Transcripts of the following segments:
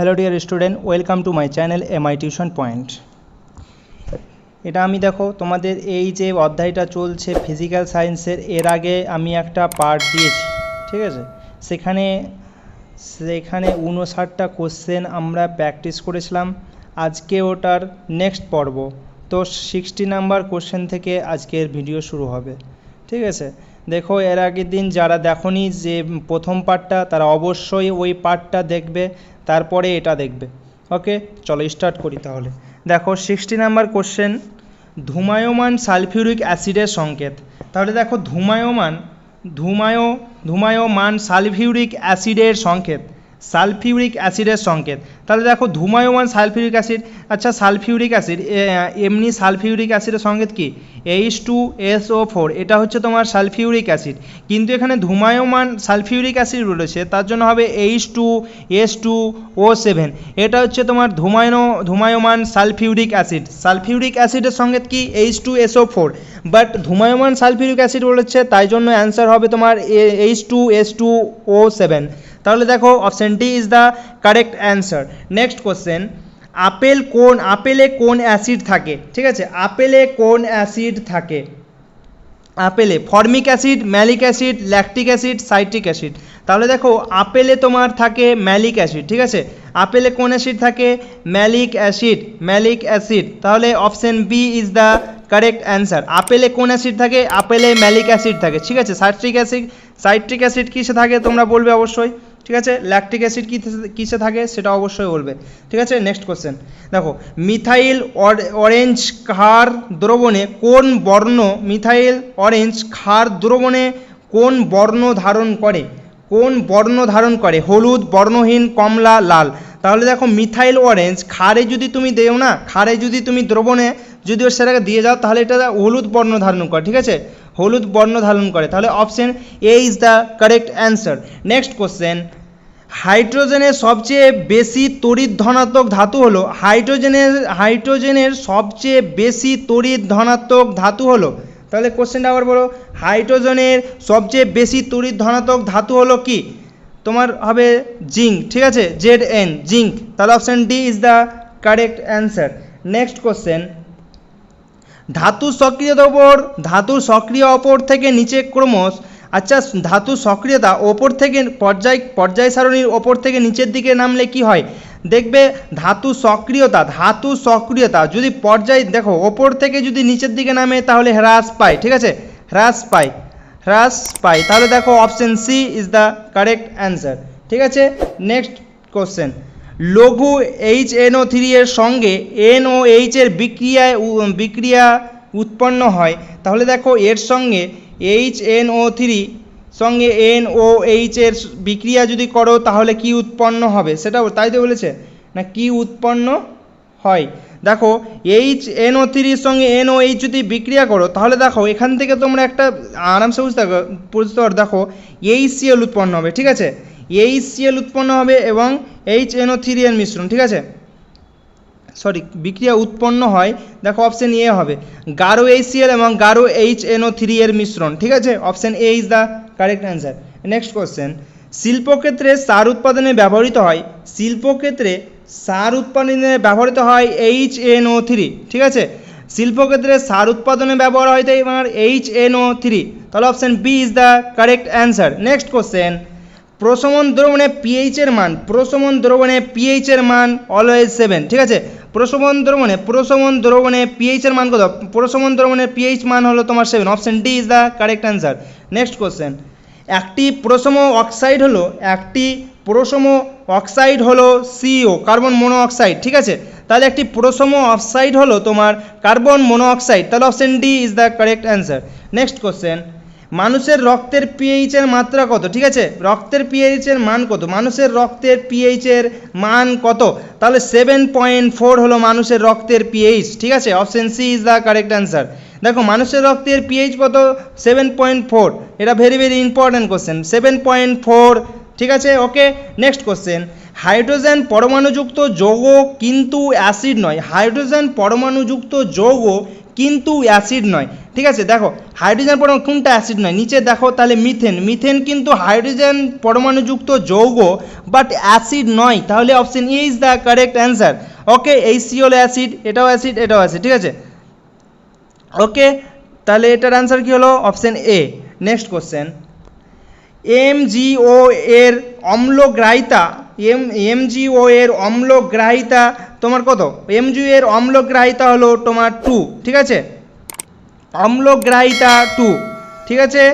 Hello dear student welcome to my channel M I tuition point এটা আমি দেখো, তোমাদের এই যে অধ্যায়টা চলছে ফিজিক্যাল সায়েন্সের এর আগে আমি একটা পার্ট দিয়েছি, ঠিক আছে? সেখানে সেখানে উনষাটটা কোশ্চেন আমরা প্র্যাকটিস করেছিলাম। আজকে ওটার নেক্সট পর্ব। তো সিক্সটি নাম্বার কোশ্চেন থেকে আজকের ভিডিও শুরু হবে, ঠিক আছে? দেখো, এর আগের দিন যারা দেখনি যে প্রথম পার্টটা তারা অবশ্যই ওই পার্টটা দেখবে, তারপরে এটা দেখবে। ওকে? চলো স্টার্ট করি তাহলে। দেখো সিক্সটি নাম্বার কোশ্চেন ধুমায়মান সালফিউরিক অ্যাসিডের সংকেত। তাহলে দেখো, ধুমায়মান, ধুমায়, ধুমায়মান সালফিউরিক অ্যাসিডের সংকেত। সালফিউরিক অ্যাসিডের সংকেত। তাহলে দেখো ধুমায়মান সালফিউরিক অ্যাসিড আচ্ছা সালফিউরিক অ্যাসিড এমনি সালফিউরিক অ্যাসিডের সংকেত কি? H two S O four এটা হচ্ছে তোমার সালফিউরিক অ্যাসিড। কিন্তু এখানে ধুমায়মান সালফিউরিক অ্যাসিড রয়েছে, তার জন্য হবে H two S two O seven এটা হচ্ছে তোমার ধুমায়নো ধুমায়মান সালফিউরিক অ্যাসিড। সালফিউরিক অ্যাসিডের সংকেত কি? H two S O four but ধুমায়মান sulphuric acid বলেছে তাই জন্য অ্যান্সার হবে তোমার H two S two O seven তাহলে দেখো option D is the correct answer next question apple কোন, আপেলে কোন অ্যাসিড থাকে? ঠিক আছে, আপেলে কোন অ্যাসিড থাকে? আপেলে formic acid malic acid lactic acid citric acid তাহলে দেখো, আপেলে তোমার থাকে ম্যালিক অ্যাসিড ঠিক আছে? আপেলে কোন অ্যাসিড থাকে? ম্যালিক অ্যাসিড ম্যালিক অ্যাসিড তাহলে option B is the correct answer আপেলে কোন অ্যাসিড থাকে? আপেলে ম্যালিক অ্যাসিড থাকে, ঠিক আছে? সাইট্রিক অ্যাসিড সাইট্রিক অ্যাসিড কিসে থাকে তোমরা বলবে অবশ্যই। ঠিক আছে? ল্যাকটিক অ্যাসিড কিসে থাকে? সেটা অবশ্যই বলবে। ঠিক আছে? নেক্সট কোশ্চেন দেখো মিথাইল অরেঞ্জ ক্ষার দ্রবণে কোন বর্ণ মিথাইল অরেঞ্জ ক্ষার দ্রবণে কোন বর্ণ ধারণ করে? কোন বর্ণ ধারণ করে? হলুদ, বর্ণহীন, কমলা, লাল। তাহলে দেখো মিথাইল অরেঞ্জ খারে যদি তুমি দেও না, ক্ষারে যদি তুমি দ্রবণে যদি ওর সেটাকে দিয়ে যাও, তাহলে এটা হলুদ বর্ণ ধারণ করে, ঠিক আছে? হলুদ বর্ণ ধারণ করে। তাহলে option A is the correct answer next question হাইড্রোজেনের সবচেয়ে বেশি তড়িৎ ধনাত্মক ধাতু হলো, হাইড্রোজেনের হাইড্রোজেনের সবচেয়ে বেশি তড়িৎ ধনাত্মক ধাতু হলো। তাহলে কোশ্চেনটা আবার বলো, হাইড্রোজেনের সবচেয়ে বেশি তড়িৎ ধনাত্মক ধাতু হলো কি? তোমার হবে জিঙ্ক, ঠিক আছে? Z N zinc. তাহলে option D is the correct answer next question ধাতু সক্রিয়তার ওপর ধাতুর সক্রিয় অপর থেকে নিচে ক্রমশ আচ্ছা ধাতু সক্রিয়তা ওপর থেকে পর্যায় পর্যায় সারণীর ওপর থেকে নিচের দিকে নামলে কি হয়? দেখবে ধাতু সক্রিয়তা ধাতু সক্রিয়তা যদি পর্যায়, দেখো, ওপর থেকে যদি নিচের দিকে নামে তাহলে হ্রাস পায়, ঠিক আছে? হ্রাস পায় হ্রাস পায়। তাহলে দেখো option C is the correct answer ঠিক আছে? নেক্সট কোশ্চেন লঘু এইচ এনও থ্রি এর সঙ্গে এন ও এইচের বিক্রিয়ায় বিক্রিয়া উৎপন্ন হয়। তাহলে দেখো এর সঙ্গে এইচ এন ও থ্রি সঙ্গে এন ও এইচের বিক্রিয়া যদি করো, তাহলে কি উৎপন্ন হবে? সেটাও তাই তো বলেছে? না, কি উৎপন্ন হয়? দেখো এইচ এন ও থ্রির সঙ্গে এন ও এইচ যদি বিক্রিয়া করো, তাহলে দেখো, এখান থেকে তোমরা একটা আরামসে বুঝতে বুঝতে পারো, দেখো এইচ সিএল উৎপন্ন হবে, ঠিক আছে? এইচ সিএল উৎপন্ন হবে এবং এইচ এন ও থ্রি এর মিশ্রণ, ঠিক আছে? সরি, বিক্রিয়া উৎপন্ন হয়, দেখো অপশন এ হবে। গারো এইচসিএল এবং গারো এইচ এনও থ্রি এর মিশ্রণ, ঠিক আছে? Option A is the correct answer next question শিল্পক্ষেত্রে সার উৎপাদনে ব্যবহৃত হয়, শিল্পক্ষেত্রে সার উৎপাদনে ব্যবহৃত হয় এইচ এন ও থ্রি ঠিক আছে? শিল্পক্ষেত্রে সার উৎপাদনে ব্যবহার হয় তাই আমার এইচ এন ও থ্রি তাহলে option B is the correct answer next question প্রশমন দ্রবণে পিএইচ এর মান, প্রশমন দ্রবণে পিএইচ এর মান অলওয়েজ সেভেন ঠিক আছে? প্রশমন দ্রবণে প্রশমন দ্রবণে পিএইচ এর মান কত? প্রশমন দ্রবণে পিএইচ মান হলো তোমার seven option D is the correct answer next question একটি প্রশম অক্সাইড হলো, একটি প্রশম অক্সাইড হলো সিও কার্বন মনো অক্সাইড ঠিক আছে? তাহলে একটি প্রশম অক্সাইড হলো তোমার কার্বন মনো অক্সাইড তাহলে option D is the correct answer next question মানুষের রক্তের পিএইচ এর মাত্রা কত? ঠিক আছে? রক্তের পিএইচ এর মান কত? মানুষের রক্তের পিএইচ এর মান কত? তাহলে সেভেন পয়েন্ট ফোর হলো মানুষের রক্তের পিএইচ ঠিক আছে? Option C is the correct answer দেখো, মানুষের রক্তের পিএইচ কত? সেভেন পয়েন্ট ফোর এটা very very important question seven point four ঠিক আছে? ওকে নেক্সট কোশ্চেন হাইড্রোজেন পরমাণুযুক্ত যৌগ কিন্তু অ্যাসিড নয়। হাইড্রোজেন পরমাণুযুক্ত যৌগ কিন্তু অ্যাসিড নয়। ঠিক আছে? দেখো, হাইড্রোজেন পরমাণু কোনটা অ্যাসিড নয়? নিচে দেখো, তাহলে মিথেন। মিথেন কিন্তু হাইড্রোজেন পরমাণুযুক্ত যৌগ বাট অ্যাসিড নয়। তাহলে option A is the correct answer okay এই সি হলো অ্যাসিড এটাও অ্যাসিড এটাও অ্যাসিড ঠিক আছে? ওকে তাহলে এটার অ্যান্সার কী হলো? Option A next question M M G O এর অম্লগ্রাহিতা এম এমজিও এর অম্লগ্রাহিতা তোমার কত? এমজিও এর অম্লগ্রাহিতা হলো তোমার টু ঠিক আছে? অম্লগ্রাহিতা টু ঠিক আছে?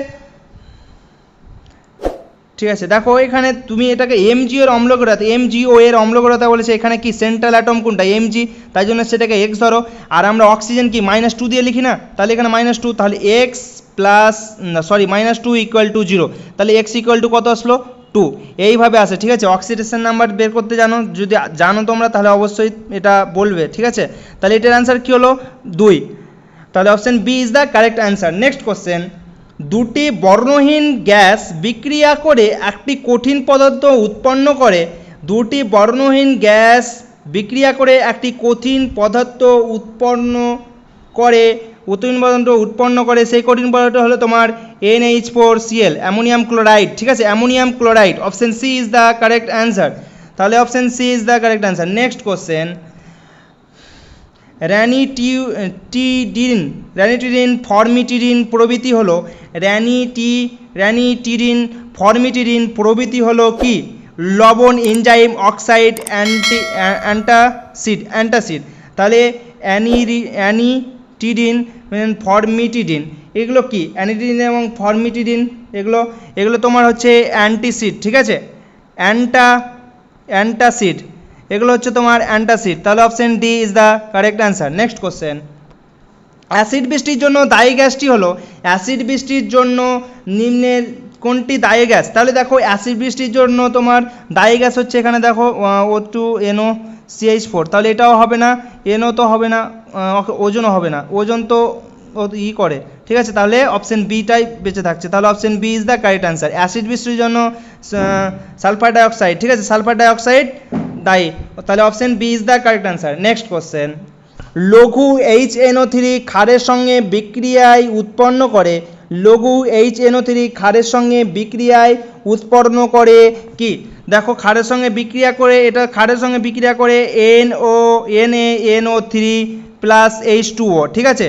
ঠিক আছে, দেখো এখানে তুমি এটাকে এমজি এর অম্লগ্রতা এমজিও এর অম্লগ্রতা বলেছে, এখানে কি সেন্ট্রাল অ্যাটম কোনটা? এমজি, তাই জন্য সেটাকে এক্স ধরো। আর আমরা অক্সিজেন কি মাইনাস টু দিয়ে লিখি না? তাহলে এখানে মাইনাস টু তাহলে X plus sorry minus two equal to zero তাহলে এক্স ইকুয়াল টু কত আসলো? টু এইভাবে আসে, ঠিক আছে? অক্সিডেশন নাম্বার বের করতে জানো, যদি জানো তোমরা, তাহলে অবশ্যই এটা বলবে, ঠিক আছে? তাহলে এটার অ্যান্সার কী হলো? দুই। তাহলে option B is the correct answer next question দুটি বর্ণহীন গ্যাস বিক্রিয়া করে একটি কঠিন পদার্থ উৎপন্ন করে, দুটি বর্ণহীন গ্যাস বিক্রিয়া করে একটি কঠিন পদার্থ উৎপন্ন করে কঠিন পদার্থ উৎপন্ন করে, সেই কঠিন পদার্থ হলো তোমার N H four C L ammonium chloride, ঠিক আছে? Ammonium chloride option C is the correct answer তাহলে option C is the correct answer next question ranitidine ranitidine famotidine প্রভৃতি হলো র্যানিটি র্যানিটিডিন ফর্মিটিডিন প্রভৃতি হলো কি? লবণ enzyme oxide anti antacid antacid তাহলে অ্যানিরি অ্যানিটিডিন ফর্মিটিডিন। এগুলো কি? অ্যানিটিডিন এবং ফর্মিটিডিন, এগুলো এগুলো তোমার হচ্ছে অ্যান্টিসিড, ঠিক আছে? অ্যান্টা, অ্যান্টাসিড, এগুলো হচ্ছে তোমার অ্যান্টাসিড। তাহলে option D is the correct answer next question acid বৃষ্টির জন্য দায়ী গ্যাসটি হলো, অ্যাসিড বৃষ্টির জন্য নিম্নের কোনটি দায়ী গ্যাস? তাহলে দেখো, অ্যাসিড বৃষ্টির জন্য তোমার দায়ী গ্যাস হচ্ছে এখানে দেখো O two N O C H four তাহলে এটাও হবে না এনও তো হবে না ওজনও হবে না, ওজন তো ই করে, ঠিক আছে? তাহলে অপশন বিটাই বেঁচে থাকছে, তাহলে option B is the correct answer acid বৃষ্টির জন্য সালফার ডাইঅক্সাইড ঠিক আছে? সালফার ডাইঅক্সাইড দায়ী তাহলে option B is the correct answer next question লঘু এইচ এনও থ্রি ক্ষারের সঙ্গে বিক্রিয়ায় উৎপন্ন করে, লঘু এইচ এনও থ্রি ক্ষারের সঙ্গে বিক্রিয়ায় উৎপন্ন করে কি? দেখো ক্ষারের সঙ্গে বিক্রিয়া করে, এটা ক্ষারের সঙ্গে বিক্রিয়া করে N O N A N O three plus H two O ঠিক আছে?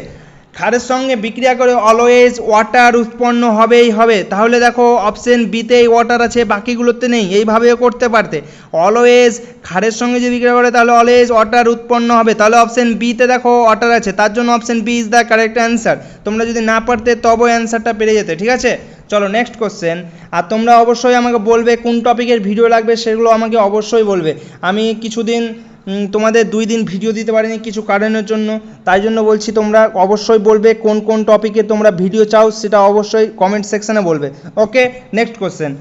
ক্ষারের সঙ্গে বিক্রিয়া করে অলওয়েজ ওয়াটার উৎপন্ন হবেই হবে। তাহলে দেখো অপশন বিতেই ওয়াটার আছে, বাকিগুলোতে নেই। এইভাবেও করতে পারতে। অলওয়েজ ক্ষারের সঙ্গে যদি বিক্রিয়া করে, তাহলে অলওয়েজ ওয়াটার উৎপন্ন হবে। তাহলে অপশন বিতে দেখো ওয়াটার আছে। তার জন্য option B is the correct answer তোমরা যদি না পারতে তবে অ্যান্সারটা পেরে যেতে, ঠিক আছে? চলো নেক্সট কোশ্চেন আর তোমরা অবশ্যই আমাকে বলবে কোন টপিকের ভিডিও লাগবে, সেগুলো আমাকে অবশ্যই বলবে। আমি কিছুদিন তোমাদের দুই দিন ভিডিও দিতে পারিনি কিছু কারণের জন্য। তাই জন্য বলছি তোমরা অবশ্যই বলবে কোন কোন টপিকে তোমরা ভিডিও চাও, সেটা অবশ্যই কমেন্ট সেকশানে বলবে। Okay next question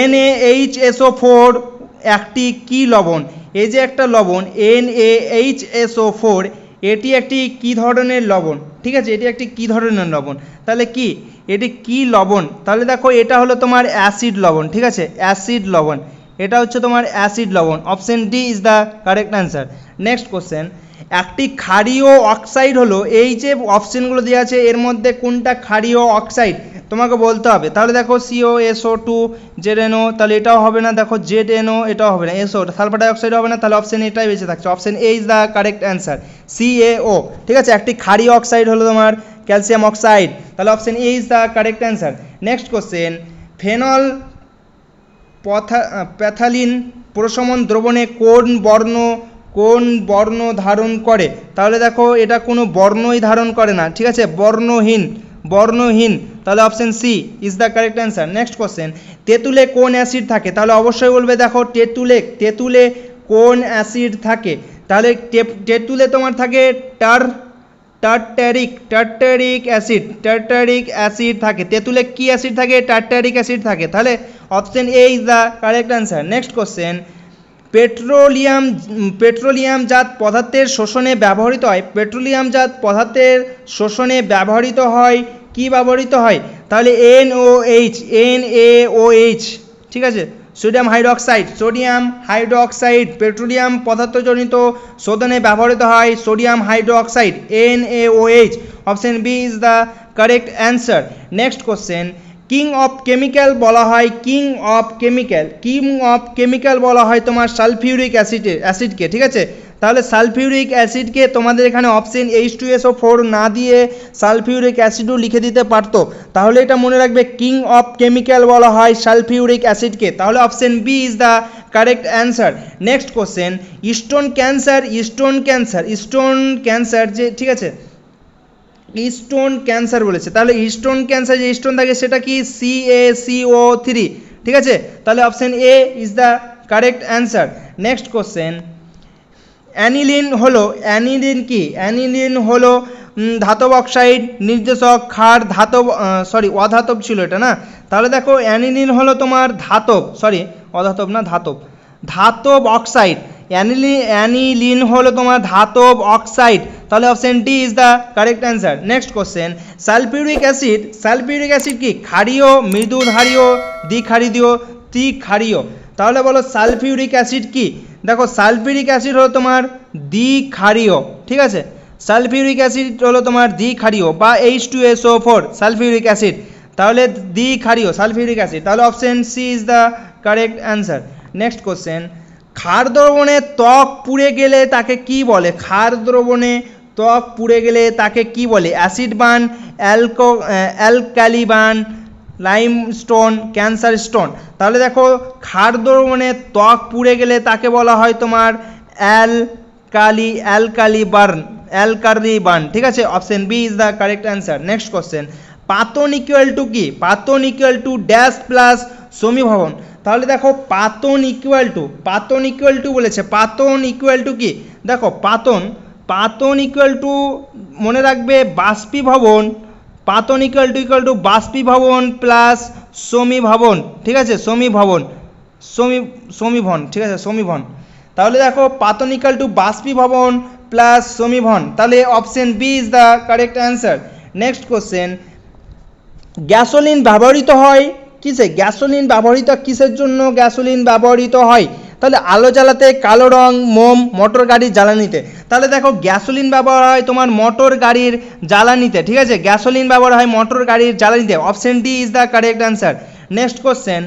N H S O four একটি কি লবণ? এই যে একটা লবণ এন এইচ এসও ফোর এটি একটি কি ধরনের লবণ? ঠিক আছে, এটি একটি কি ধরনের লবণ? তাহলে কি? এটি কি লবণ? তাহলে দেখো, এটা হলো তোমার অ্যাসিড লবণ, ঠিক আছে? অ্যাসিড লবণ। এটা হচ্ছে তোমার অ্যাসিড লবণ। Option D is the correct answer next question একটি ক্ষারীয় অক্সাইড হলো, এই যে অপশনগুলো দেওয়া আছে, এর মধ্যে কোনটা ক্ষারীয় অক্সাইড? তোমাকে বলতে হবে। তাহলে দেখো C O S O two Z N O তাহলে এটাও হবে না। দেখো জেড এনও এটাও হবে না। এসও সালফার ডাইঅক্সাইড হবে না। তাহলে অপশন এটাই বেঁচে থাকছে। Option A is the correct answer C A O ঠিক আছে? একটি ক্ষারীয় অক্সাইড হলো তোমার ক্যালসিয়াম অক্সাইড। তাহলে option A is the correct answer next question phenolphthalein প্রশমন দ্রবণে কোন বর্ণ কোন বর্ণ ধারণ করে? তাহলে দেখো, এটা কোনো বর্ণই ধারণ করে না, ঠিক আছে? বর্ণহীন বর্ণহীন। তাহলে option C is the correct answer next question তেঁতুলে কোন অ্যাসিড থাকে? তাহলে অবশ্যই বলবে দেখো, তেঁতুলে তেঁতুলে কোন অ্যাসিড থাকে? তাহলে তেঁতুলে তোমার থাকে টার tartaric tartaric acid tartaric acid থাকে। তেঁতুলে কি অ্যাসিড থাকে? টার্টারিক অ্যাসিড থাকে। তাহলে option A is the correct answer next question petroleum পেট্রোলিয়ামজাত পদার্থের শোষণে ব্যবহৃত হয়। পেট্রোলিয়ামজাত পদার্থের শোষণে ব্যবহৃত হয়। কি ব্যবহৃত হয়? তাহলে N O H N A O H ঠিক আছে? Sodium hydroxide sodium hydroxide, petroleum পদার্থজনিত শোধনে ব্যবহৃত হয় sodium hydroxide N A O H option B is the correct answer next question king of chemical বলা হয় king of chemical king of chemical বলা হয় তোমার সালফিউরিক অ্যাসিডের অ্যাসিডকে, ঠিক আছে? তাহলে সালফিউরিক অ্যাসিডকে তোমাদের এখানে option H two S O four না দিয়ে সালফিউরিক অ্যাসিডও লিখে দিতে পারতো। তাহলে এটা মনে রাখবে কিং অফ কেমিক্যাল বলা হয় সালফিউরিক অ্যাসিডকে। তাহলে option B is the correct answer next question stone cancer stone cancer stone cancer যে, ঠিক আছে? স্টোন ক্যান্সার বলেছে। তাহলে স্টোন ক্যান্সার যে স্টোন থাকে সেটা কি? C A C O three ঠিক আছে? তাহলে option A is the correct answer next question aniline হলো, অ্যানিলিন কি? অ্যানিলিন হলো ধাতব অক্সাইড নির্দেশক ক্ষার ধাতব সরি অধাতব ছিল এটা, না? তাহলে দেখো, অ্যানিলিন হলো তোমার ধাতব সরি অধাতব না, ধাতব। ধাতব অক্সাইড। অ্যানিলি, অ্যানিলিন হলো তোমার ধাতব অক্সাইড। তাহলে option D is the correct answer next question sulphuric acid sulphuric acid কি? ক্ষারীয়, মৃদু ধারীয় দ্বিক্ষারিদীয় ত্রিক্ষারীয়। তাহলে বলো, সালফিউরিক অ্যাসিড কি? দেখো সালফিউরিক অ্যাসিড হলো তোমার দ্বিক্ষারীয়, ঠিক আছে? সালফিউরিক অ্যাসিড হলো তোমার দ্বিক্ষারীয় বা H two S O four sulphuric acid. তাহলে দ্বিক্ষারীয় সালফিউরিক অ্যাসিড। তাহলে option C is the correct answer next question ক্ষার দ্রবণে ত্বক পুড়ে গেলে তাকে কি বলে? ক্ষার দ্রবণে ত্বক পুড়ে গেলে তাকে কি বলে? Acid burn, অ্যালকো alkali burn limestone cancer stone তাহলে দেখো ক্ষার দ্রবণে ত্বক পুড়ে গেলে তাকে বলা হয় তোমার alkali alkali burn alkali burn. ঠিক আছে? Option B is the correct answer next question পাতন equal to কি? পাতন ইকুয়াল টু ড্যাশ প্লাস সমীভবন। তাহলে দেখো, পাতন ইকুয়াল টু পাতন ইকুয়াল টু বলেছে। পাতন ইকুয়াল টু কি? দেখো, পাতন পাতন ইকুয়াল টু মনে রাখবে বাষ্পীভবন। পাতন ইকুয়াল টু ইকুয়াল টু বাষ্পীভবন প্লাস সমীভবন ঠিক আছে? সমীভবন সমী সমীভন ঠিক আছে? সমীভন তাহলে দেখো পাতন ইকুয়াল টু বাষ্পীভবন প্লাস সমীভন তাহলে option B is the correct answer next question gasoline ব্যবহৃত হয় কিসে? গ্যাসোলিন ব্যবহৃত কিসের জন্য গ্যাসোলিন ব্যবহৃত হয়? তাহলে আলো জ্বালাতে কালো রং, মোম, মোটর গাড়ির জ্বালানিতে। তাহলে দেখো গ্যাসোলিন ব্যবহার হয় তোমার মোটর গাড়ির জ্বালানিতে, ঠিক আছে? গ্যাসোলিন ব্যবহার হয় মোটর গাড়ির জ্বালানিতে। Option D is the correct answer next question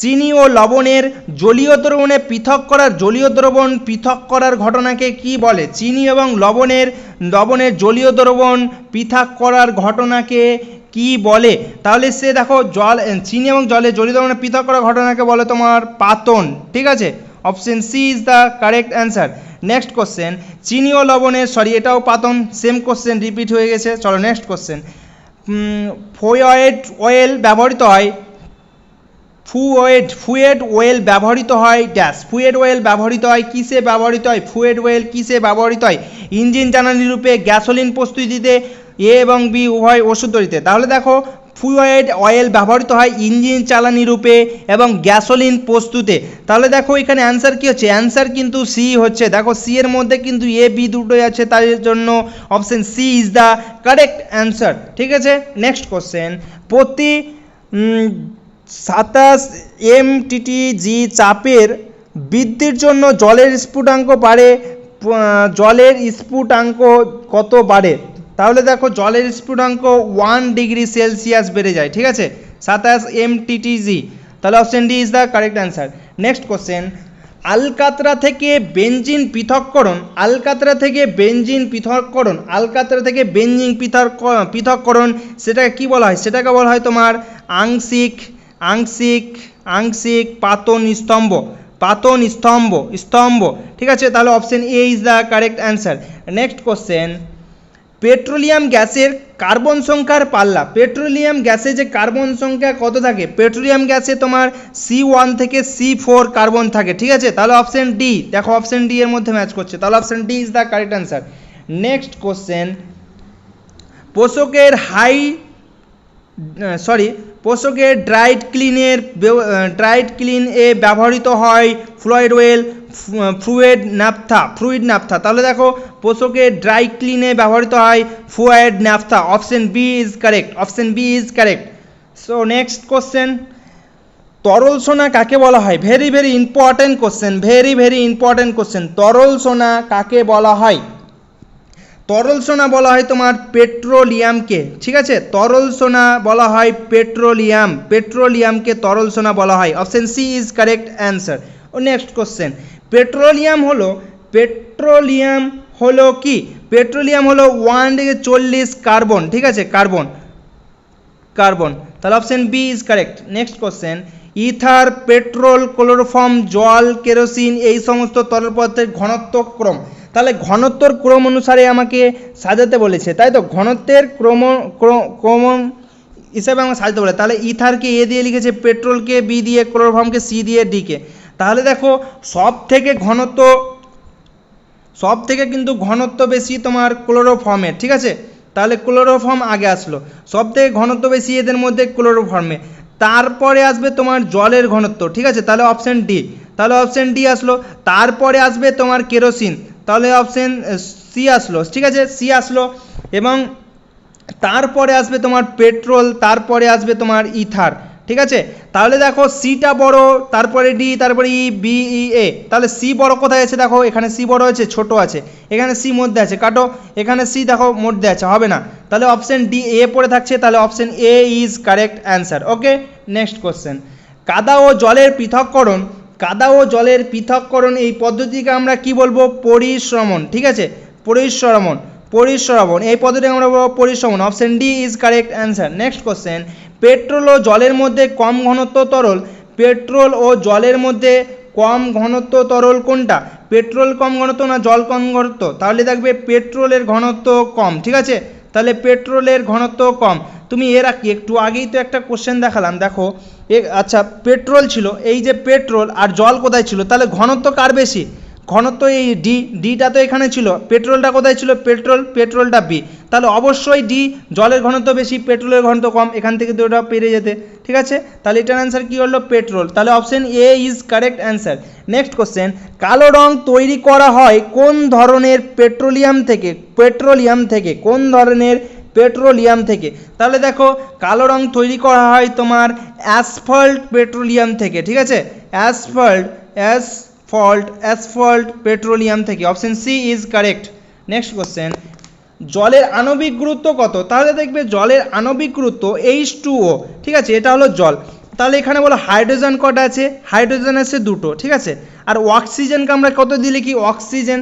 চিনি ও লবণের জলীয় দ্রবণে পৃথক করার জলীয় দ্রবণ পৃথক করার ঘটনাকে কি বলে? চিনি এবং লবণের লবণের জলীয় দ্রবণ পৃথক করার ঘটনাকে কি বলে? তাহলে সে দেখো জল, চিনি এবং জলে জলীয় দ্রবণে পৃথক করার ঘটনাকে বলে তোমার পাতন, ঠিক আছে? Option C is the correct answer next question চিনি ও লবণের সরি এটাও পাতন সেম কোশ্চেন রিপিট হয়ে গেছে, চলো নেক্সট কোশ্চেন ফোয়েড অয়েল ব্যবহৃত হয় ফুয়েড ফুয়েড ওয়েল ব্যবহৃত হয় ড্যাশ ফুয়েড ওয়েল ব্যবহৃত হয় কিসে ব্যবহৃত হয়? ফুয়েড ওয়েল কিসে ব্যবহৃত হয়? ইঞ্জিন জ্বালানি রূপে গ্যাসোলিন প্রস্তুতিতে এ এবং বি উভয় ওষুধ তৈরিতে। তাহলে দেখো ফুয়েড অয়েল ব্যবহৃত হয় ইঞ্জিন চালানি রূপে এবং গ্যাসোলিন প্রস্তুতে। তাহলে দেখো এখানে অ্যান্সার কী হচ্ছে? অ্যান্সার কিন্তু সি হচ্ছে। দেখো সি এর মধ্যে কিন্তু এ বি দুটোই আছে তার জন্য option C is the correct answer ঠিক আছে? নেক্সট কোশ্চেন প্রতি সাতাশ এমটিটি জি চাপের বৃদ্ধির জন্য জলের স্ফুটাঙ্ক বাড়ে জলের স্ফুটাঙ্ক কত বাড়ে? তাহলে দেখো জলের স্ফুটাঙ্ক ওয়ান ডিগ্রি সেলসিয়াস বেড়ে যায়, ঠিক আছে? সাতাশ এমটিটিজি তাহলে option D is the correct answer next question আলকাতরা থেকে বেঞ্জিন পৃথককরণ আলকাতরা থেকে বেঞ্জিন পৃথককরণ আলকাতরা থেকে বেঞ্জিন পৃথক পৃথককরণ সেটাকে কি বলা হয়? সেটাকে বলা হয় তোমার আংশিক আংশিক আংশিক পাতন স্তম্ভ পাতন স্তম্ভ স্তম্ভ। ঠিক আছে? তাহলে option A is the correct answer next question petroleum গ্যাসের কার্বন সংখ্যার পাল্লা। পেট্রোলিয়াম গ্যাসে যে কার্বন সংখ্যা কত থাকে? পেট্রোলিয়াম গ্যাসে তোমার সি ওয়ান থেকে সি ফোর কার্বন থাকে, ঠিক আছে? তাহলে অপশন ডি দেখো অপশন ডি এর মধ্যে ম্যাচ করছে। তাহলে option D is the correct answer next question পোষকের high sorry পোষকের ড্রাইড ক্লিনের ড্রাইড ক্লিন এ ব্যবহৃত হয় fluid oil fluid naphtha fluid naphtha তাহলে দেখো পোষকের ড্রাই ক্লিনে ব্যবহৃত হয় fluid naphtha option B is correct, option B is correct. So next question তরল সোনা কাকে বলা হয়? Very very important question very very important question তরল সোনা কাকে বলা হয়? তরল সোনা বলা হয় তোমার পেট্রোলিয়ামকে, ঠিক আছে? তরল সোনা বলা হয় পেট্রোলিয়াম, পেট্রোলিয়ামকে তরল সোনা বলা হয়। Option C is correct answer next question petroleum হলো পেট্রোলিয়াম হলো কি? পেট্রোলিয়াম হলো ওয়ান থেকে চল্লিশ কার্বন ঠিক আছে? কার্বন কার্বন তাহলে option B is correct next question ether petrol chloroform জল কেরোসিন এই সমস্ত তরল পদার্থের ঘনত্ব ক্রম। তাহলে ঘনত্বর ক্রম অনুসারে আমাকে সাজাতে বলেছে, তাই তো? ঘনত্বের ক্রম ক্র- ক্রম হিসাবে আমাকে সাজাতে বলে। তাহলে ইথারকে এ দিয়ে লিখেছে পেট্রোলকে বি দিয়ে ক্লোরোফর্মকে সি দিয়ে ডিকে তাহলে দেখো সব থেকে ঘনত্ব সব থেকে কিন্তু ঘনত্ব বেশি তোমার ক্লোরোফর্মের ঠিক আছে? তাহলে ক্লোরোফর্ম আগে আসলো। সব থেকে ঘনত্ব বেশি এদের মধ্যে ক্লোরোফর্মে তারপরে আসবে তোমার জলের ঘনত্ব, ঠিক আছে? তাহলে অপশান ডি তাহলে অপশান ডি আসলো। তারপরে আসবে তোমার কেরোসিন, তাহলে অপশান সি আসলো, ঠিক আছে? সি আসলো। এবং তারপরে আসবে তোমার পেট্রোল তারপরে আসবে তোমার ইথার ঠিক আছে? তাহলে দেখো সিটা বড়, তারপরে ডি তারপরে ই বি ই এ তাহলে সি বড় কোথায় আছে দেখো? এখানে সি বড় আছে, ছোট আছে। এখানে সি মধ্যে আছে, কাটো। এখানে সি দেখো, মধ্যে আছে, হবে না। তাহলে অপশন ডি এ পড়ে থাকছে, তাহলে option A is correct answer okay next question কাদা ও জলের পৃথককরণ, কাদা ও জলের পৃথককরণ এই পদ্ধতিকে আমরা কি বলব? পরিশ্রমণ, ঠিক আছে? পরিশ্রমণ, পরিশ্রবণ। এই পদ্ধতি আমরা বলব পরিশ্রবণ। Option D is correct answer next question petrol ও জলের মধ্যে কম ঘনত্ব তরল। পেট্রোল ও জলের মধ্যে কম ঘনত্ব তরল কোনটা? পেট্রোল কম ঘনত্ব না জল কম ঘনত্ব? তাহলে দেখবে পেট্রোলের ঘনত্ব কম, ঠিক আছে? তাহলে পেট্রোলের ঘনত্ব কম। তুমি এর আগে, একটু আগেই তো একটা কোশ্চেন দেখালাম, দেখো। এ আচ্ছা পেট্রোল ছিল, এই যে পেট্রোল আর জল কোথায় ছিল? তাহলে ঘনত্ব কার বেশি? ঘনত্ব এই ডি ডিটা তো এখানে ছিল। পেট্রোলটা কোথায় ছিল? পেট্রোল, পেট্রোলটা বি তাহলে অবশ্যই ডি জলের ঘনত্ব বেশি, পেট্রোলের ঘনত্ব কম, এখান থেকে তো ওটা পেরে যেতে। ঠিক আছে? তাহলে এটার অ্যান্সার কী হলো? পেট্রোল। তাহলে option A is correct answer next question কালো রং তৈরি করা হয় কোন ধরনের পেট্রোলিয়াম থেকে? পেট্রোলিয়াম থেকে। কোন ধরনের পেট্রোলিয়াম থেকে? তাহলে দেখো, কালো রং তৈরি করা হয় তোমার অ্যাসফল্ট পেট্রোলিয়াম থেকে। ঠিক আছে? Asphalt, asphalt asphalt petroleum থেকে। Option C is correct next question জলের আণবিক গুরুত্ব কত? তাহলে দেখবে জলের আণবিক গুরুত্ব এইচ টু ও ঠিক আছে, এটা হলো জল। তাহলে এখানে বলো হাইড্রোজেন কটা আছে? হাইড্রোজেন আছে দুটো, ঠিক আছে? আর অক্সিজেনকে আমরা কত দিয়ে লিখি অক্সিজেন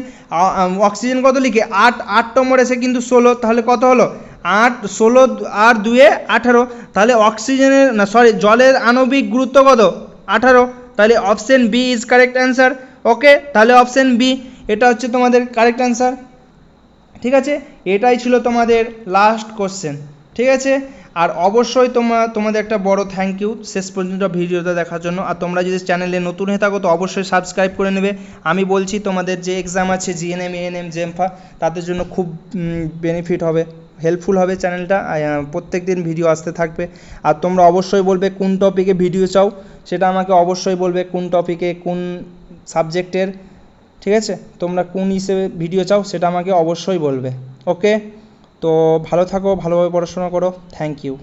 অক্সিজেন কত লিখি? আট আট নম্বর আছে কিন্তু ষোলো, তাহলে কত হলো? আট, ষোলো আর দুয়ে আঠারো। তাহলে অক্সিজেনের, না সরি জলের আণবিক গুরুত্ব কত? আঠারো। তাহলে option B is correct answer okay তাহলে অপশন বি এটা হচ্ছে তোমাদের কারেক্ট অ্যান্সার ঠিক আছে? এটাই ছিল তোমাদের লাস্ট কোশ্চেন ঠিক আছে? আর অবশ্যই তোমরা, তোমাদের একটা বড় থ্যাংক ইউ শেষ পর্যন্ত ভিডিওটা দেখার জন্য। আর তোমরা যদি চ্যানেলে নতুন হয়ে থাকো, তো অবশ্যই সাবস্ক্রাইব করে নেবে। আমি বলছি, তোমাদের যে এক্সাম আছে জিএনএম এএনএম জেমফা তাদের জন্য খুব বেনিফিট হবে হেল্পফুল হবে চ্যানেলটা প্রত্যেক দিন ভিডিও আসতে থাকবে। আর তোমরা অবশ্যই বলবে, কোন টপিকে ভিডিও চাও? সেটা আমাকে অবশ্যই বলবে কোন টপিকে কোন সাবজেক্টের ঠিক আছে? তোমরা কোন হিসেবে ভিডিও চাও সেটা আমাকে অবশ্যই বলবে ওকে তো ভালো থাকো, ভালোভাবে পড়াশোনা করো থ্যাংক ইউ